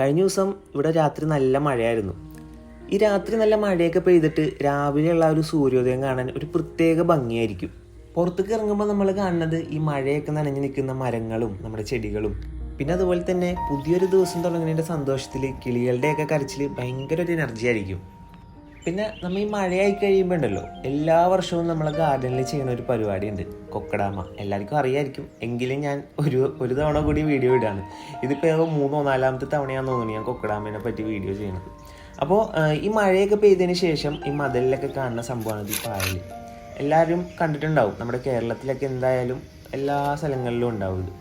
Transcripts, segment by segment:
കഴിഞ്ഞ ദിവസം ഇവിടെ രാത്രി നല്ല മഴയായിരുന്നു. ഈ രാത്രി നല്ല മഴയൊക്കെ പെയ്തിട്ട് രാവിലെയുള്ള ഒരു സൂര്യോദയം കാണാൻ ഒരു പ്രത്യേക ഭംഗിയായിരിക്കും. പുറത്തേക്ക് ഇറങ്ങുമ്പോൾ നമ്മൾ കാണുന്നത് ഈ മഴയൊക്കെ നനഞ്ഞു നിൽക്കുന്ന മരങ്ങളും നമ്മുടെ ചെടികളും. പിന്നെ അതുപോലെ തന്നെ പുതിയൊരു ദിവസം തുടങ്ങുന്നതിന്റെ സന്തോഷത്തിൽ കിളികളുടെയൊക്കെ കരച്ചിൽ ഭയങ്കര ഒരു എനർജി ആയിരിക്കും. പിന്നെ നമ്മൾ ഈ മഴയായി കഴിയുമ്പോൾ ഉണ്ടല്ലോ എല്ലാ വർഷവും നമ്മളെ ഗാർഡനിൽ ചെയ്യുന്ന ഒരു പരിപാടിയുണ്ട്. കൊക്കടാമ എല്ലാവർക്കും അറിയായിരിക്കും. എങ്കിലും ഞാൻ ഒരു ഒരു തവണ കൂടി വീഡിയോ ഇടാണ്. ഇതിപ്പോൾ മൂന്നോ നാലാമത്തെ തവണയാണെന്ന് തോന്നുന്നു ഞാൻ കൊക്കടാമേനെ പറ്റി വീഡിയോ ചെയ്യുന്നത്. അപ്പോൾ ഈ മഴയൊക്കെ പെയ്തതിന് ശേഷം ഈ മതിലിലൊക്കെ കാണുന്ന സംഭവമാണ് ഈ പായൽ എല്ലാവരും കണ്ടിട്ടുണ്ടാവും. നമ്മുടെ കേരളത്തിലൊക്കെ എന്തായാലും എല്ലാ സ്ഥലങ്ങളിലും ഉണ്ടാവും ഇത്.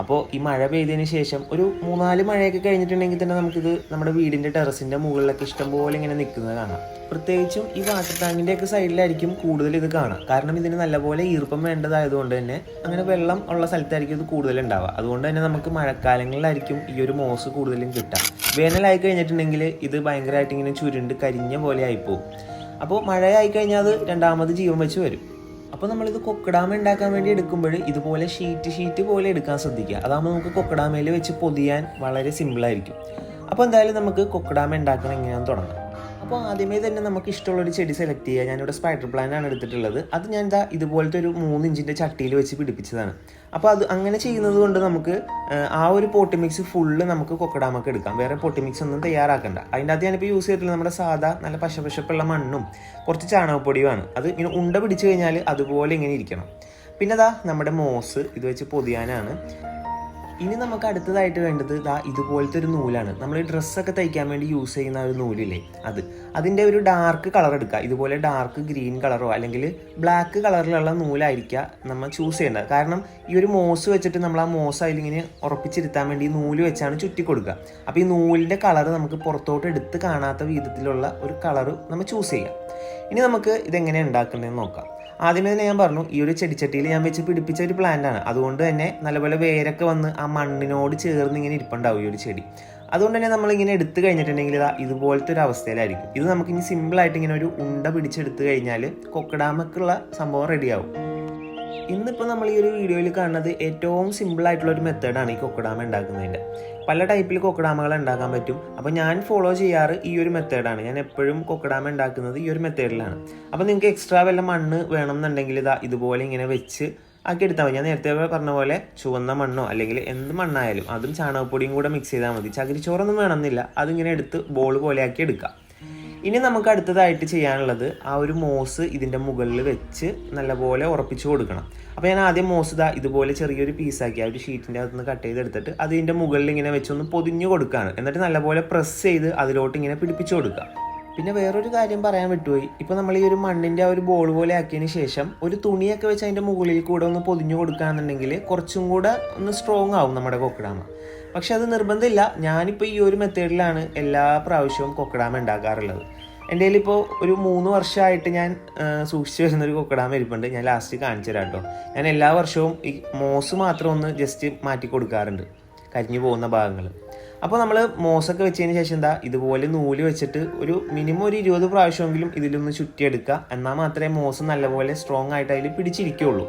അപ്പോൾ ഈ മഴ പെയ്തതിന് ശേഷം ഒരു മൂന്നാൽ മഴയൊക്കെ കഴിഞ്ഞിട്ടുണ്ടെങ്കിൽ തന്നെ നമുക്കിത് നമ്മുടെ വീടിന്റെ ടെറസിന്റെ മുകളിലൊക്കെ ഇഷ്ടംപോലെ ഇങ്ങനെ നിൽക്കുന്നത് കാണാം. പ്രത്യേകിച്ചും ഈ വാട്ടർ ടാങ്കിന്റെ ഒക്കെ സൈഡിലായിരിക്കും കൂടുതൽ ഇത് കാണാം. കാരണം ഇതിന് നല്ലപോലെ ഈർപ്പം വേണ്ടതായതുകൊണ്ട് തന്നെ അങ്ങനെ വെള്ളം ഉള്ള സ്ഥലത്തായിരിക്കും ഇത് കൂടുതൽ ഉണ്ടാവുക. അതുകൊണ്ട് തന്നെ നമുക്ക് മഴക്കാലങ്ങളിലായിരിക്കും ഈ ഒരു മോസ് കൂടുതലും കിട്ടുക. വേനലായി കഴിഞ്ഞിട്ടുണ്ടെങ്കിൽ ഇത് ഭയങ്കരമായിട്ട് ഇങ്ങനെ ചുരുണ്ട് കരിഞ്ഞ പോലെ ആയിപ്പോവും. അപ്പോൾ മഴയായി കഴിഞ്ഞാൽ അത് രണ്ടാമത് ജീവൻ വെച്ച് വരും. അപ്പോൾ നമ്മളിത് കൊക്കടാമ ഉണ്ടാക്കാൻ വേണ്ടി എടുക്കുമ്പോൾ ഇതുപോലെ ഷീറ്റ് ഷീറ്റ് പോലെ എടുക്കാൻ ശ്രദ്ധിക്കുക. അതാകുമ്പോൾ നമുക്ക് കൊക്കടാമയിൽ വെച്ച് പൊതിയാൻ വളരെ സിമ്പിളായിരിക്കും അപ്പോൾ എന്തായാലും നമുക്ക് കൊക്കടാമ ഉണ്ടാക്കണം എങ്ങനെയാണെന്ന് തുടങ്ങാം. അപ്പോൾ ആദ്യമേ തന്നെ നമുക്ക് ഇഷ്ടമുള്ള ഒരു ചെടി സെലക്ട് ചെയ്യുക ഞാനിവിടെ സ്പൈഡർ പ്ലാന്റ് ആണ് എടുത്തിട്ടുള്ളത്. അത് ഞാൻ ഇതാ ഇതുപോലത്തെ ഒരു മൂന്ന് ഇഞ്ചിന്റെ ചട്ടിയിൽ വെച്ച് പിടിപ്പിച്ചതാണ്. അപ്പോൾ അത് അങ്ങനെ ചെയ്യുന്നത് കൊണ്ട് നമുക്ക് ആ ഒരു പോട്ടി മിക്സ് ഫുള്ള് നമുക്ക് കൊക്കടാമൊക്കെ എടുക്കാം. വേറെ പോട്ടി മിക്സ് ഒന്നും തയ്യാറാക്കണ്ട. അതിന്റെ അകത്ത് ഞാനിപ്പോൾ യൂസ് ചെയ്തിട്ടുള്ള നമ്മുടെ സാധാ നല്ല പശപശപ്പുള്ള മണ്ണും കുറച്ച് ചാണകപ്പൊടിയുമാണ്. അത് ഇങ്ങനെ ഉണ്ട പിടിച്ചു കഴിഞ്ഞാൽ അതുപോലെ ഇങ്ങനെ ഇരിക്കണം. പിന്നെ ദാ നമ്മുടെ മോസ് ഇത് വെച്ച് പൊതിയാനാണ്. ഇനി നമുക്ക് അടുത്തതായിട്ട് വേണ്ടത് ഇതാ ഇതുപോലത്തെ ഒരു നൂലാണ്. നമ്മൾ ഡ്രസ്സൊക്കെ തയ്ക്കാൻ വേണ്ടി യൂസ് ചെയ്യുന്ന ഒരു നൂലില്ലേ? അത്. അതിന്റെ ഒരു ഡാർക്ക് കളർ എടുക്കുക. ഇതുപോലെ ഡാർക്ക് ഗ്രീൻ കളറോ അല്ലെങ്കിൽ ബ്ലാക്ക് കളറിലുള്ള നൂലായിരിക്കുക നമ്മൾ ചൂസ് ചെയ്യേണ്ടത് കാരണം ഈ ഒരു മോസ് വെച്ചിട്ട് നമ്മൾ ആ മോസ് അതിലിങ്ങനെ ഉറപ്പിച്ചിരുത്താൻ വേണ്ടി നൂൽ വെച്ചാണ് ചുറ്റി കൊടുക്കുക. അപ്പോൾ ഈ നൂലിന്റെ കളർ നമുക്ക് പുറത്തോട്ട് എടുത്ത് കാണാത്ത വിധത്തിലുള്ള ഒരു കളർ നമ്മൾ ചൂസ് ചെയ്യാം. ഇനി നമുക്ക് ഇതെങ്ങനെ ഉണ്ടാക്കേണ്ടതെന്ന് നോക്കാം. ആദ്യമേ തന്നെ ഞാൻ പറഞ്ഞു ഈ ഒരു ചെടിച്ചട്ടിയിൽ ഞാൻ വെച്ച് പിടിപ്പിച്ച ഒരു പ്ലാന്റ് ആണ്. അതുകൊണ്ട് തന്നെ നല്ലപോലെ വേരൊക്കെ വന്ന് ആ മണ്ണിനോട് ചേർന്ന് ഇങ്ങനെ ഇരിപ്പുണ്ടാവും ഈ ഒരു ചെടി. അതുകൊണ്ട് തന്നെ നമ്മൾ ഇങ്ങനെ എടുത്തു കഴിഞ്ഞിട്ടുണ്ടെങ്കിൽ ഇതാ ഇതുപോലത്തെ ഒരു അവസ്ഥയിലായിരിക്കും. ഇത് നമുക്ക് ഇനി സിമ്പിളായിട്ട് ഇങ്ങനെ ഒരു ഉണ്ട പിടിച്ചെടുത്ത് കഴിഞ്ഞാൽ കൊക്കഡാമക്കുള്ള സംഭവം റെഡിയാവും ഇന്നിപ്പോൾ നമ്മൾ ഈ ഒരു വീഡിയോയിൽ കാണുന്നത് ഏറ്റവും സിമ്പിൾ ആയിട്ടുള്ള ഒരു മെത്തേഡാണ് ഈ കൊക്കഡാമ ഉണ്ടാക്കുന്നതിന്റെ. പല ടൈപ്പിൽ കൊക്കഡാമകൾ ഉണ്ടാക്കാൻ പറ്റും. അപ്പോൾ ഞാൻ ഫോളോ ചെയ്യാറ് ഈ ഒരു മെത്തേഡാണ് ഞാൻ എപ്പോഴും കൊക്കഡാമ ഉണ്ടാക്കുന്നത് ഈ ഒരു മെത്തേഡിലാണ് അപ്പോൾ നിങ്ങൾക്ക് എക്സ്ട്രാ വല്ല മണ്ണ് വേണമെന്നുണ്ടെങ്കിൽ ഇതാ ഇതുപോലെ ഇങ്ങനെ വെച്ച് ആക്കി എടുത്താൽ മതി. ഞാൻ നേരത്തെ പറഞ്ഞ പോലെ ചുവന്ന മണ്ണോ അല്ലെങ്കിൽ എന്ത് മണ്ണായാലും അതും ചാണകപ്പൊടിയും കൂടെ മിക്സ് ചെയ്താൽ മതി. ചകിരിച്ചോറൊന്നും വേണമെന്നില്ല. അതിങ്ങനെ എടുത്ത് ബോൾ പോലെ ആക്കി എടുക്കാം. ഇനി നമുക്ക് അടുത്തതായിട്ട് ചെയ്യാനുള്ളത് ആ ഒരു മോസ് ഇതിന്റെ മുകളിൽ വെച്ച് നല്ലപോലെ ഉറപ്പിച്ചു കൊടുക്കണം. അപ്പോൾ ഞാൻ ആദ്യം മോസ് ഇതാ ഇതുപോലെ ചെറിയൊരു പീസാക്കി ആ ഒരു ഷീറ്റിന്റെ അകത്ത് നിന്ന് കട്ട് ചെയ്തെടുത്തിട്ട് അതിന്റെ മുകളിൽ ഇങ്ങനെ വെച്ചൊന്ന് പൊതിഞ്ഞു കൊടുക്കുകയാണ് എന്നിട്ട് നല്ലപോലെ പ്രസ് ചെയ്ത് അതിലോട്ട് ഇങ്ങനെ പിടിപ്പിച്ചു കൊടുക്കുക പിന്നെ വേറൊരു കാര്യം പറയാൻ വിട്ടുപോയി. ഇപ്പോൾ നമ്മൾ ഈ ഒരു മണ്ണിന്റെ ആ ഒരു ബോൾ പോലെ ആക്കിയതിന് ശേഷം ഒരു തുണിയൊക്കെ വെച്ച് അതിന്റെ മുകളിൽ കൂടെ ഒന്ന് പൊതിഞ്ഞു കൊടുക്കുകയാണെന്നുണ്ടെങ്കിൽ കുറച്ചും കൂടെ ഒന്ന് സ്ട്രോങ് ആവും നമ്മുടെ കൊക്കിടാമ. പക്ഷെ അത് നിർബന്ധമില്ല. ഞാനിപ്പോൾ ഈ ഒരു മെത്തേഡിലാണ് എല്ലാ പ്രാവശ്യവും കൊക്കിടാമ ഉണ്ടാക്കാറുള്ളത്. എന്റെ കയ്യിൽ ഇപ്പോൾ ഒരു മൂന്ന് വർഷമായിട്ട് ഞാൻ സൂക്ഷിച്ചു വരുന്ന ഒരു കൊക്കടാമ ഇരിപ്പുണ്ട്. ഞാൻ ലാസ്റ്റ് കാണിച്ചു തരാം കേട്ടോ. ഞാൻ എല്ലാ വർഷവും ഈ മോസ് മാത്രം ഒന്ന് ജസ്റ്റ് മാറ്റി കൊടുക്കാറുണ്ട്. കരിഞ്ഞു പോകുന്ന ഭാഗങ്ങൾ. അപ്പോൾ നമ്മൾ മോസൊക്കെ വെച്ചതിന് ശേഷം എന്താ ഇതുപോലെ നൂൽ വെച്ചിട്ട് ഒരു മിനിമം ഒരു ഇരുപത് പ്രാവശ്യമെങ്കിലും ഇതിലൊന്ന് ചുറ്റിയെടുക്കുക. എന്നാൽ മാത്രമേ മോസ് നല്ലപോലെ സ്ട്രോങ് ആയിട്ട് അതിൽ പിടിച്ചിരിക്കുകയുള്ളൂ.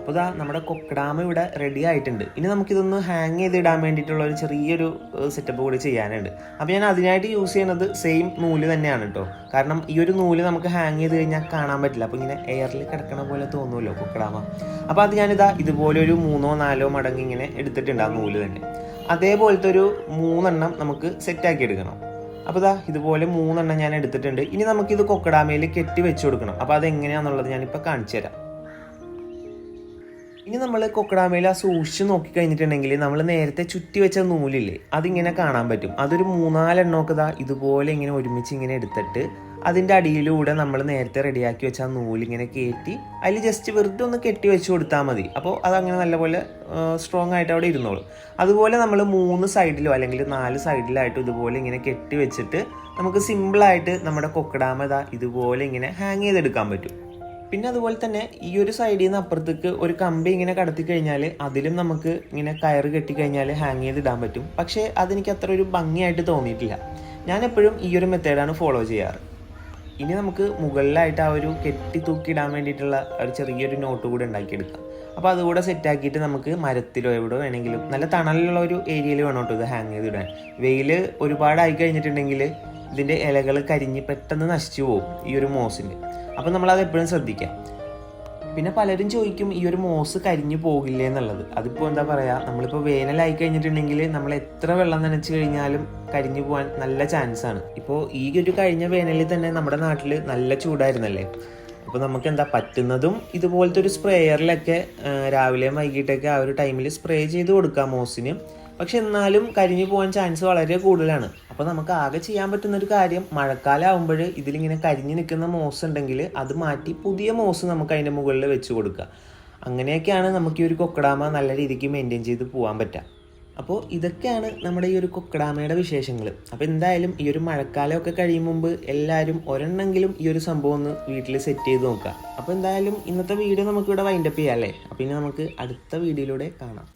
അപ്പോൾ ഇതാ നമ്മുടെ കൊക്കഡാമ ഇവിടെ റെഡി ആയിട്ടുണ്ട്. ഇനി നമുക്കിതൊന്ന് ഹാങ് ചെയ്ത് ഇടാൻ വേണ്ടിയിട്ടുള്ള ഒരു ചെറിയൊരു സെറ്റപ്പ് കൂടി ചെയ്യാനുണ്ട്. അപ്പോൾ ഞാൻ അതിനായിട്ട് യൂസ് ചെയ്യുന്നത് സെയിം നൂൽ തന്നെയാണ് കേട്ടോ കാരണം ഈ ഒരു നൂൽ നമുക്ക് ഹാങ് ചെയ്ത് കഴിഞ്ഞാൽ കാണാൻ പറ്റില്ല. അപ്പോൾ ഇങ്ങനെ എയറിൽ കിടക്കണ പോലെ തോന്നുമല്ലോ കൊക്കഡാമ. അപ്പോൾ അത് ഞാനിതാ ഇതുപോലെ ഒരു മൂന്നോ നാലോ മടങ്ങ് ഇങ്ങനെ എടുത്തിട്ടുണ്ട് ആ നൂൽ തന്നെ. അതേപോലത്തെ ഒരു മൂന്നെണ്ണം നമുക്ക് സെറ്റാക്കി എടുക്കണം. അപ്പോൾ ഇതാ ഇതുപോലെ മൂന്നെണ്ണം ഞാൻ എടുത്തിട്ടുണ്ട്. ഇനി നമുക്കിത് കൊക്കടാമയിൽ കെട്ടി വെച്ച് കൊടുക്കണം. അപ്പോൾ അതെങ്ങനെയാണെന്നുള്ളത് ഞാനിപ്പോൾ കാണിച്ചു തരാം ഇനി നമ്മൾ കൊക്കടാമയിൽ ആ സൂക്ഷിച്ച് നോക്കി കഴിഞ്ഞിട്ടുണ്ടെങ്കിൽ നമ്മൾ നേരത്തെ ചുറ്റി വെച്ച നൂലില്ലേ അതിങ്ങനെ കാണാൻ പറ്റും. അതൊരു മൂന്നാലെണ്ണമൊക്കെ ഇതാ ഇതുപോലെ ഇങ്ങനെ ഒരുമിച്ച് ഇങ്ങനെ എടുത്തിട്ട് അതിന്റെ അടിയിലൂടെ നമ്മൾ നേരത്തെ റെഡിയാക്കി വെച്ച ആ നൂലിങ്ങനെ കയറ്റി അതിൽ ജസ്റ്റ് വെറുതെ ഒന്ന് കെട്ടി വെച്ച് കൊടുത്താൽ മതി. അപ്പോൾ അതങ്ങനെ നല്ലപോലെ സ്ട്രോങ് ആയിട്ട് അവിടെ ഇരുന്നോളും. അതുപോലെ നമ്മൾ മൂന്ന് സൈഡിലോ അല്ലെങ്കിൽ നാല് സൈഡിലായിട്ടും ഇതുപോലെ ഇങ്ങനെ കെട്ടി വെച്ചിട്ട് നമുക്ക് സിമ്പിളായിട്ട് നമ്മുടെ കൊക്കടാമ ഇതാ ഇതുപോലെ ഇങ്ങനെ ഹാങ് ചെയ്തെടുക്കാൻ പറ്റും. പിന്നെ അതുപോലെ തന്നെ ഈ ഒരു സൈഡിൽ നിന്ന് അപ്പുറത്തേക്ക് ഒരു കമ്പി ഇങ്ങനെ കടത്തി കഴിഞ്ഞാൽ അതിലും നമുക്ക് ഇങ്ങനെ കയറ് കെട്ടി കഴിഞ്ഞാൽ ഹാങ് ചെയ്ത് ഇടാൻ പറ്റും. പക്ഷേ അതെനിക്ക് അത്ര ഒരു ഭംഗിയായിട്ട് തോന്നിയിട്ടില്ല. ഞാൻ എപ്പോഴും ഈ ഒരു മെത്തേഡാണ് ഫോളോ ചെയ്യാറ്. ഇനി നമുക്ക് മുകളിലായിട്ട് ആ ഒരു കെട്ടി തൂക്കിയിടാൻ വേണ്ടിയിട്ടുള്ള ഒരു ചെറിയൊരു നോട്ട് കൂടെ ഉണ്ടാക്കിയെടുക്കാം. അപ്പോൾ അതുകൂടെ സെറ്റാക്കിയിട്ട് നമുക്ക് മരത്തിലോ എവിടെ വേണമെങ്കിലും നല്ല തണലുള്ള ഒരു ഏരിയയിൽ വേണം കേട്ടോ ഇത് ഹാങ് ചെയ്ത് ഇടാൻ. വെയിൽ ഒരുപാടായി കഴിഞ്ഞിട്ടുണ്ടെങ്കിൽ ഇതിന്റെ ഇലകൾ കരിഞ്ഞ് പെട്ടെന്ന് നശിച്ചു പോകും ഈ ഒരു മോസിന്റെ അപ്പോൾ നമ്മളത് എപ്പോഴും ശ്രദ്ധിക്കാം. പിന്നെ പലരും ചോദിക്കും ഈ ഒരു മോസ് കരിഞ്ഞു പോകില്ലേ എന്നുള്ളത്? അതിപ്പോൾ എന്താ പറയുക നമ്മളിപ്പോൾ വേനലായി കഴിഞ്ഞിട്ടുണ്ടെങ്കിൽ നമ്മൾ എത്ര വെള്ളം നനച്ച് കഴിഞ്ഞാലും കരിഞ്ഞു പോകാൻ നല്ല ചാൻസ് ആണ്. ഇപ്പോൾ ഈ ഒരു കഴിഞ്ഞ വേനലിൽ തന്നെ നമ്മുടെ നാട്ടിൽ നല്ല ചൂടായിരുന്നല്ലേ? അപ്പോൾ നമുക്ക് എന്താ പറ്റുന്നതും ഇതുപോലത്തെ ഒരു സ്പ്രേയറിലൊക്കെ രാവിലെയും വൈകിട്ടൊക്കെ ആ ഒരു ടൈമിൽ സ്പ്രേ ചെയ്ത് കൊടുക്കാം മോസിന്. പക്ഷെ എന്നാലും കരിഞ്ഞു പോകാൻ ചാൻസ് വളരെ കൂടുതലാണ്. അപ്പോൾ നമുക്ക് ആകെ ചെയ്യാൻ പറ്റുന്ന ഒരു കാര്യം മഴക്കാലം ആകുമ്പോൾ ഇതിലിങ്ങനെ കരിഞ്ഞു നിൽക്കുന്ന മോസ് ഉണ്ടെങ്കിൽ അത് മാറ്റി പുതിയ മോസ് നമുക്ക് അതിന്റെ മുകളിൽ വെച്ച് കൊടുക്കുക. അങ്ങനെയൊക്കെയാണ് നമുക്ക് ഈ ഒരു കൊക്കടാമ നല്ല രീതിക്ക് മെയിന്റെയിൻ ചെയ്ത് പോകാൻ പറ്റുക. അപ്പോൾ ഇതൊക്കെയാണ് നമ്മുടെ ഈ ഒരു കൊക്കടാമയുടെ വിശേഷങ്ങൾ അപ്പോൾ എന്തായാലും ഈ ഒരു മഴക്കാലമൊക്കെ കഴിയും മുമ്പ് എല്ലാവരും ഒരെണ്ണെങ്കിലും ഈ ഒരു സംഭവം ഒന്ന് വീട്ടിൽ സെറ്റ് ചെയ്ത് നോക്കുക. അപ്പോൾ എന്തായാലും ഇന്നത്തെ വീഡിയോ നമുക്കിവിടെ വൈൻഡപ്പ് ചെയ്യാം അല്ലേ? അപ്പോൾ ഇനി നമുക്ക് അടുത്ത വീഡിയോയിലൂടെ കാണാം.